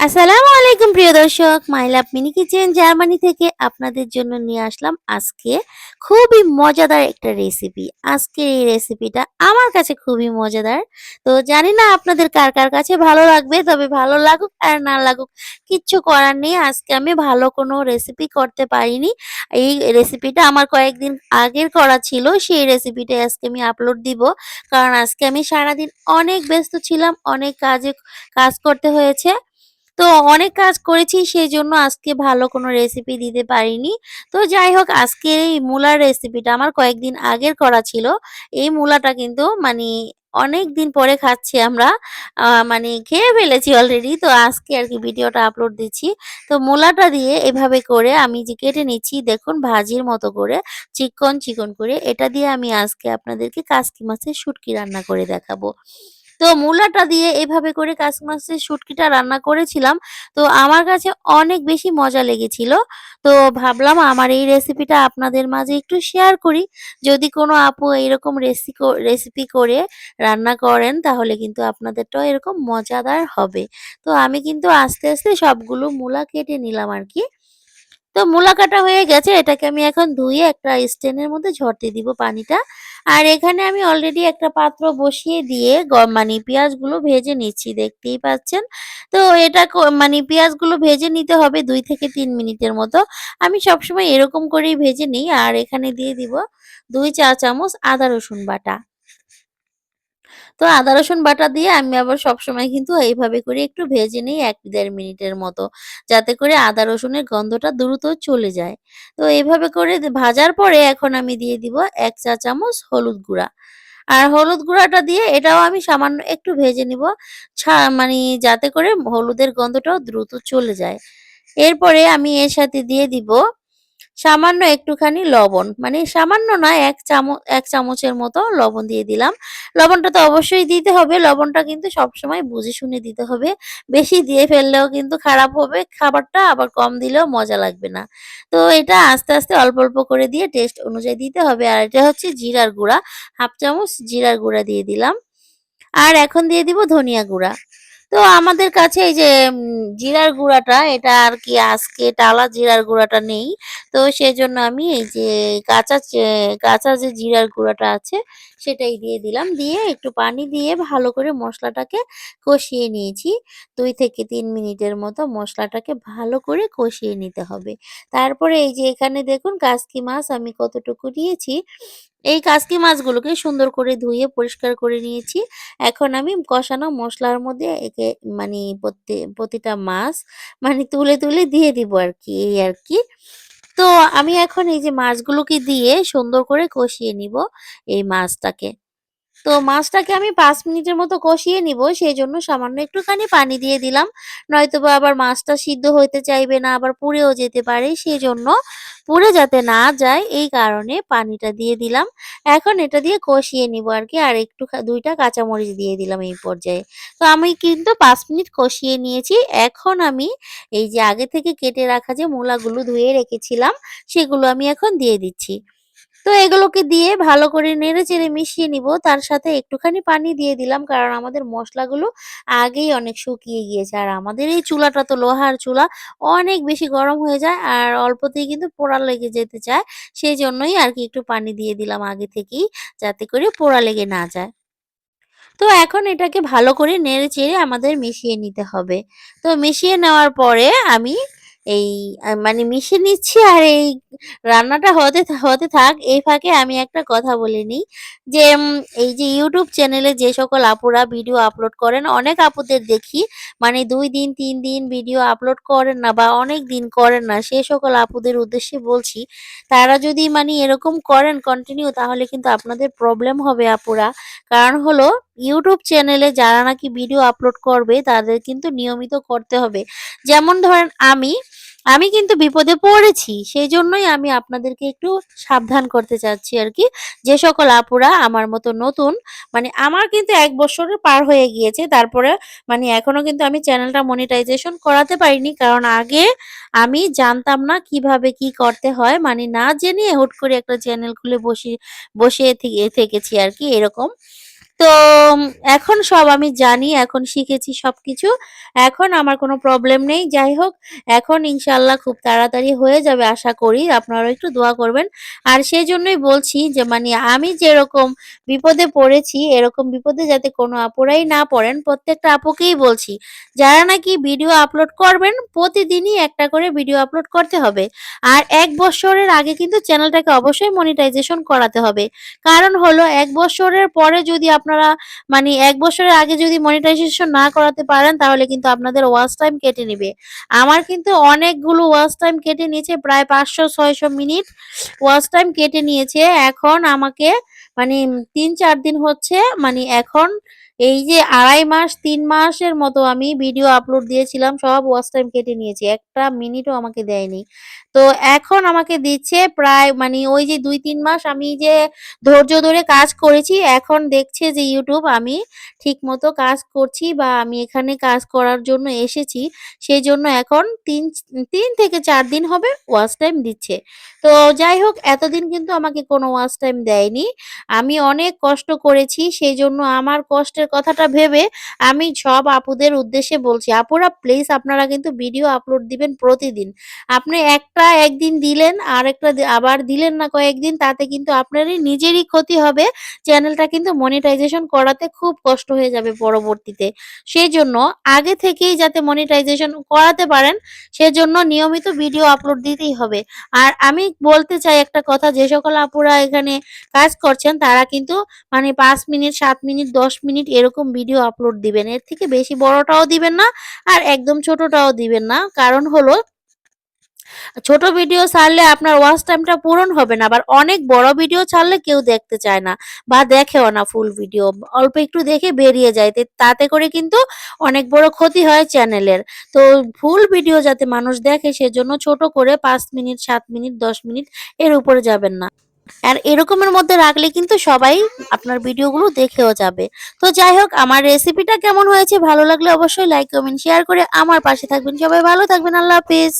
আসসালামু আলাইকুম প্রিয় দর্শক my love mini kitchen Germany থেকে আপনাদের জন্য নিয়ে আসলাম আজকে খুবই মজাদার একটা রেসিপি আজকে এই রেসিপিটা আমার কাছে খুবই মজাদার। তো জানি না আপনাদের কার কার কাছে ভালো লাগবে, তবে ভালো লাগুক আর না লাগুক, কিচ্ছু করার নেই। আজকে আমি ভালো কোনো রেসিপি করতে পারিনি। এই রেসিপিটা আমার কয়েকদিন আগের করা ছিল, সেই রেসিপিটা আজকে আমি আপলোড দিব। কারণ আজকে আমি সারাদিন অনেক ব্যস্ত ছিলাম, অনেক কাজে, কাজ করতে হয়েছে। তো অনেক কাজ করেছি সেই জন্য আজকে ভালো কোনো রেসিপি দিতে পারিনি। তো যাই হোক আজকে এই মূলার রেসিপিটা আমার কয়েকদিন আগের করা ছিল। এই মূলাটা কিন্তু মানে অনেক দিন পরে খাচ্ছি আমরা। মানে খেয়ে ফেলেছি অলরেডি। তো আজকে আর কি ভিডিওটা আপলোড দিচ্ছি। তো মূলাটা দিয়ে এভাবে করে আমি যে কেটে নিচ্ছি দেখুন ভাজির মতো করে চিকন, চিকন করে। এটা দিয়ে আমি আজকে আপনাদেরকে কাসকি মাছের শুটকি রান্না করে দেখাবো। তো মূলাটা দিয়ে এভাবে করে মাছের শুটকিটা রান্না করেছিলাম। তো আমার কাছে অনেক বেশি মজা লেগেছিল। তো ভাবলাম আমার এই রেসিপিটা আপনাদের মাঝে একটু শেয়ার করি। যদি কোনো আপু এরকম রেসি কো রেসিপি করে রান্না করেন তাহলে কিন্তু আপনাদেরটাও এরকম মজাদার হবে। তো আমি কিন্তু আস্তে, আস্তে সবগুলো মূলা কেটে নিলাম আরকি। তো মূলা কাটা হয়ে গেছে, এটাকে আমি এখন ধুয়ে একটা স্ট্যান্ডের মধ্যে ঝরতে দিব পানিটা। আর এখানে আমি অলরেডি একটা পাত্র বসিয়ে দিয়ে মানে পেঁয়াজগুলো ভেজে নিচ্ছি, দেখতেই পাচ্ছেন। তো এটা মানে পেঁয়াজগুলো ভেজে নিতে হবে দুই থেকে ৩ মিনিটের মতো। আমি সবসময় এরকম করেই ভেজে নিই, আর এখানে দিয়ে দিব দুই চা চামচ আদা রসুন বাটা। তো আদা, রসুন বাটা দিয়ে আমি আবার সবসময় কিন্তু এইভাবে করে একটু ভেজে নিই এক দেড় মিনিটের মতো। যাতে করে আদা, রসুনের গন্ধটা দ্রুত চলে যায়। তো এইভাবে করে ভাজার পরে এখন আমি দিয়ে দিব এক চা চামচ হলুদ গুঁড়া। আর হলুদ গুঁড়াটা দিয়ে এটাও আমি সামান্য একটু ভেজে নিব। মানি যাতে করে হলুদের গন্ধটাও দ্রুত চলে যায়। এরপরে আমি এর সাথে দিয়ে দিব সামান্য একটুখানি লবণ। মানে সামান্য না এক চামচ এক চামচের মতো লবণ দিয়ে দিলাম। লবণটা তো অবশ্যই দিতে হবে। লবণটা কিন্তু সবসময় বুঝে শুনে দিতে হবে। বেশি দিয়ে ফেললেও কিন্তু খারাপ হবে খাবারটা আবার কম দিলেও মজা লাগবে না। তো এটা আস্তে, আস্তে অল্প, অল্প করে দিয়ে টেস্ট অনুযায়ী দিতে হবে। আর এটা হচ্ছে জিরার গুঁড়া। ১/২ চামচ জিরার গুঁড়া দিয়ে দিলাম। আর এখন দিয়ে দিব ধনিয়া গুঁড়া। তো আমাদের কাছে এই যে জিরার গুঁড়াটা, এটা আর কি আজকে টালা জিরার গুঁড়াটা নেই। তো সেজন্য আমি এই যে কাঁচা কাঁচা যে জিরার গুঁড়াটা আছে, সেটাই দিয়ে দিলাম। দিয়ে একটু পানি দিয়ে ভালো করে মশলাটাকে কষিয়ে নিয়েছি। দুই থেকে তিন মিনিটের মতো মশলাটাকে ভালো করে কষিয়ে নিতে হবে। তারপরে এই যে এখানে দেখুন, কাসকি মাছ আমি কতটুকু নিয়েছি। এই কাসকি মাছগুলোকে সুন্দর করে ধুয়ে পরিষ্কার করে নিয়েছি। এখন আমি কষানো মশলার মধ্যে একে মানে প্রতি প্রতিটা মাছ মানে তুলে, তুলে দিয়ে দিব আর কি এই আর কি তো আমি এখন এই যে মাছগুলোকে দিয়ে সুন্দর করে কষিয়ে নিব এই মাছটাকে। তো মাছটাকে আমি পাঁচ মিনিটের মতো কষিয়ে নিব সেই জন্য সামান্য একটুখানি পানি দিয়ে দিলাম। নয়তো বা আবার মাছটা সিদ্ধ হইতে চাইবে না, আবার পুড়েও যেতে পারে সেই জন্য পুড়ে যাতে না যায়, এই কারণে পানিটা দিয়ে দিলাম। এখন এটা দিয়ে কষিয়ে নিব আর কি, আর একটু খা ২ টা কাঁচামরিচ দিয়ে দিলাম এই পর্যায়ে। তো আমি কিন্তু পাঁচ মিনিট কষিয়ে নিয়েছি। এখন আমি এই যে আগে থেকে কেটে রাখা যে মূলাগুলো ধুয়ে রেখেছিলাম, সেগুলো আমি এখন দিয়ে দিচ্ছি। তো এগুলোকে দিয়ে ভালো করে নেড়ে চেড়ে মিশিয়ে নিব। তার সাথে একটুখানি পানি দিয়ে দিলাম, কারণ আমাদের মশলাগুলো আগেই অনেক শুকিয়ে গিয়েছে। আর আমাদের এই চুলাটা তো লোহার চুলা, অনেক বেশি গরম হয়ে যায় আর অল্পতেই কিন্তু পোড়া লেগে যেতে চায়। সেই জন্যই আর কি একটু পানি দিয়ে দিলাম আগে থেকেই, যাতে করে পোড়া লেগে না যায়। তো এখন এটাকে ভালো করে নেড়ে চেড়ে আমাদের মিশিয়ে নিতে হবে। তো মিশিয়ে নেওয়ার পরে আমি এই মানে মিশে নিচ্ছি আর এই রান্নাটা হতে হতে থাক এই ফাঁকে আমি একটা কথা বলে নিই যে এই যে ইউটিউব চ্যানেলে যে সকল আপুরা ভিডিও আপলোড করেন অনেক আপুদের দেখি মানে দুই দিন তিন দিন ভিডিও আপলোড করেন না বা অনেক দিন করেন না সে সকল আপুদের উদ্দেশ্যে বলছি তারা যদি মানে এরকম করেন কন্টিনিউ তাহলে কিন্তু আপনাদের প্রবলেম হবে আপুরা। কারণ হলো ইউটিউব চ্যানেলে যারা নাকি ভিডিও আপলোড করবে তাদের কিন্তু নিয়মিত করতে হবে। যেমন ধরেন আমি, আমি কিন্তু বিপদে পড়েছি। সেই জন্যই আমি আপনাদেরকে একটু সাবধান করতে চাচ্ছি আর কি যে সকল আপুরা আমার মতো নতুন মানে আমার কিন্তু ১ বছরের পার হয়ে গিয়েছে। তারপরে মানে এখনও কিন্তু আমি চ্যানেলটা মনিটাইজেশন করাতে পারিনি। কারণ আগে আমি জানতাম না কীভাবে কি করতে হয়। মানে না জেনে হুট করে একটা চ্যানেল খুলে বসি, বসে থেকেছি আরকি এরকম। তো, এখন সব আমি জানি, এখন শিখেছি সবকিছু। এখন আমার কোনো প্রবলেম নেই। যাই হোক, এখন ইনশাল্লাহ খুব তাড়াতাড়ি হয়ে যাবে আশা করি। আপনারা একটু দোয়া করবেন। আর সেই জন্যই বলছি যে মানে আমি যেরকম বিপদে পড়েছি, এরকম বিপদে যাতে কোনো আপুরাই না পড়েন, প্রত্যেকটা আপুকেই বলছি, যারা নাকি ভিডিও আপলোড করবেন, প্রতিদিনই একটা করে ভিডিও আপলোড করতে হবে। আর এক বছরের আগে কিন্তু চ্যানেলটাকে অবশ্যই মনিটাইজেশন করাতে হবে। কারণ হলো, এক বছরের পরে যদি আপনারা মানে এক বছরের আগে যদি মনিটাইজেশন না করাতে পারেন, তাহলে কিন্তু আপনাদের ওয়াচ টাইম কেটে নেবে। আমার কিন্তু অনেকগুলো ওয়াচ টাইম কেটে নিয়েছে, প্রায় পাঁচশো, ছয়শো মিনিট ওয়াচ টাইম কেটে নিয়েছে। এখন আমাকে মানে তিন, চার দিন হচ্ছে মানে এখন এই যে আড়াই মাস, তিন মাসের মতো আমি ভিডিও আপলোড দিয়েছিলাম, সব ওয়াচ টাইম কেটে নিয়েছি। একটা মিনিটও আমাকে দেয়নি। তো এখন আমাকে দিচ্ছে প্রায় মানে ওই যে দুই, তিন মাস আমি যে ধৈর্য ধরে কাজ করেছি, এখন দেখছে যে ইউটিউব আমি ঠিক মতো কাজ করছি বা আমি এখানে কাজ করার জন্য এসেছি সেই জন্য এখন তিন তিন থেকে চার দিন হবে ওয়াচ টাইম দিচ্ছে। তো যাই হোক, এতদিন কিন্তু আমাকে কোনো ওয়াচ টাইম দেয়নি। আমি অনেক কষ্ট করেছি সেই জন্য আমার কষ্টের কথাটা ভেবে আমি সব আপুদের উদ্দেশ্যে বলছি, আপুরা প্লিজ আপনারা কিন্তু ভিডিও আপলোড দিবেন প্রতিদিন। আপনি একটা একদিন দিলেন আর একটা আবার দিলেন না কয়েকদিন, তাতে কিন্তু আপনারই নিজেরই ক্ষতি হবে। চ্যানেলটা কিন্তু মনিটাইজেশন করাতে খুব কষ্ট হয়ে যাবে পরবর্তীতে। সেই জন্য আগে থেকেই যাতে মনিটাইজেশন করাতে পারেন, সেজন্য নিয়মিত ভিডিও আপলোড দিতেই হবে। আর আমি বলতে চাই একটা কথা, যে সকল আপুরা এখানে কাজ করছেন, তারা কিন্তু মানে পাঁচ মিনিট, সাত মিনিট, দশ মিনিট এরকম ভিডিও আপলোড দিবেন, এর থেকে বেশি বড়টাও দিবেন না আর একদম ছোটটাও দিবেন না। কারণ হলো, ছোট ভিডিও ছাড়লে আপনার ওয়াচ টাইমটা পূরণ হবে না, আবার অনেক বড় ভিডিও ছাড়লে কেউ দেখতে চায় না বা দেখেও না ফুল ভিডিও অল্প একটু দেখে বেরিয়ে যায় তাতে করে কিন্তু অনেক বড় ক্ষতি হয় চ্যানেলের তো ফুল ভিডিও যাতে মানুষ দেখে, সেজন্য ছোট করে পাঁচ মিনিট, সাত মিনিট, দশ মিনিট এর উপরে যাবেন না। আর এরকমের মধ্যে রাখলে কিন্তু সবাই আপনার ভিডিওগুলো দেখেও যাবে। তো যাই হোক, আমার রেসিপিটা কেমন হয়েছে, ভালো লাগলে অবশ্যই লাইক কমেন্ট শেয়ার করে আমার পাশে থাকবেন। সবাই ভালো থাকবেন, আল্লাহ হাফিজ।